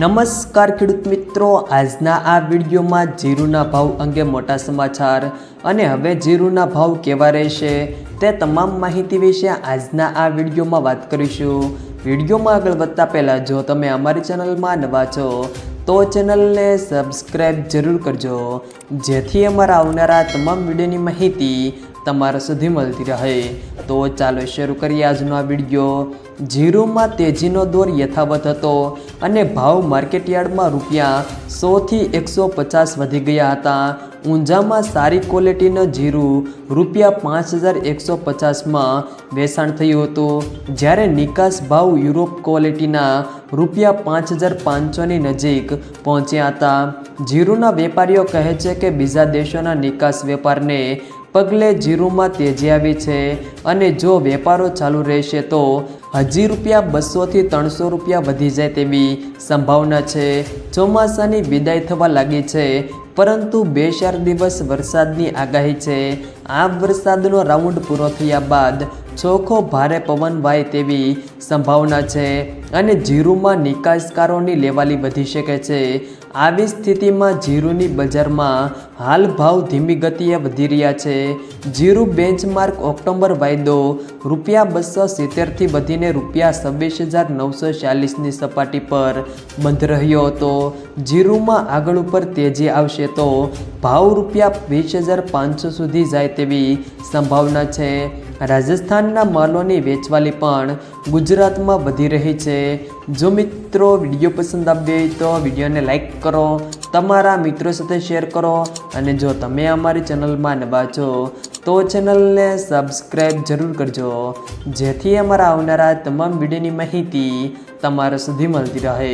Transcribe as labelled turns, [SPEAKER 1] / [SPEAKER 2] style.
[SPEAKER 1] નમસ્કાર ખેડૂત મિત્રો. આજના આ વિડીયોમાં જીરુના ભાવ અંગે મોટા સમાચાર અને હવે જીરુના ભાવ કેવા રહેશે તે તમામ માહિતી વિશે આજના આ વિડીયોમાં વાત કરીશું. વિડીયોમાં આગળ વધતા પહેલાં જો તમે અમારી ચેનલમાં નવા છો, તો ચેનલને સબસ્ક્રાઈબ જરૂર કરજો. જેથી અમારા આવનારા તમામ વિડીયોની માહિતી તમારા સુધી મળતી રહે. તો ચાલો શરૂ કરીએ આજનો આ વીડિયો જીરુમાં તેજીનો દોર યથાવત હતો અને ભાવ માર્કેટયાર્ડમાં રૂપિયા સોથી એકસો પચાસ વધી ગયા હતા. ઊંઝામાં સારી ક્વોલિટીનો જીરું રૂપિયા પાંચ હજાર એકસો પચાસમાં વેચાણ થયું હતું. જ્યારે નિકાસ ભાવ યુરોપ ક્વોલિટીના રૂપિયા પાંચ હજાર પાંચસોની નજીક પહોંચ્યા હતા. જીરુના વેપારીઓ કહે છે કે બીજા દેશોના નિકાસ વેપારને પગલે જીરુમાં તેજી આવી છે અને જો વેપારો ચાલુ રહેશે તો હજી રૂપિયા બસોથી ત્રણસો રૂપિયા વધી જાય તેવી સંભાવના છે. ચોમાસાની વિદાય થવા લાગી છે, પરંતુ બે ચાર દિવસ વરસાદની આગાહી છે. આ વરસાદનો રાઉન્ડ પૂરો થયા બાદ ચોખ્ખો ભારે પવન વાય તેવી સંભાવના છે અને જીરુમાં નિકાસકારોની લેવાલી વધી શકે છે. આવી સ્થિતિમાં જીરુની બજારમાં હાલ ભાવ ધીમી ગતિએ વધી રહ્યા છે. જીરુ બેન્ચમાર્ક ઓક્ટોબર વાયદો રૂપિયા બસો સિત્તેરથી વધીને રૂપિયા છવ્વીસ હજાર નવસો ચાલીસની સપાટી પર બંધ રહ્યો હતો. જીરુમાં આગળ ઉપર તેજી આવશે તો ભાવ રૂપિયા વીસ હજાર પાંચસો સુધી જાય તેવી સંભાવના છે. રાજસ્થાનના માલોની વેચવાલી પણ ગુજરાતમાં વધી રહી છે. જો મિત્રો વીડિયો પસંદ આવ્યો હોય તો વિડીયોને લાઇક કરો, તમારા મિત્રો સાથે શેર કરો અને જો તમે અમારી ચેનલમાં નવા છો તો ચેનલને સબસ્ક્રાઈબ જરૂર કરજો. જેથી અમારા આવનારા તમામ વિડીયોની માહિતી તમારા સુધી મળતી રહે.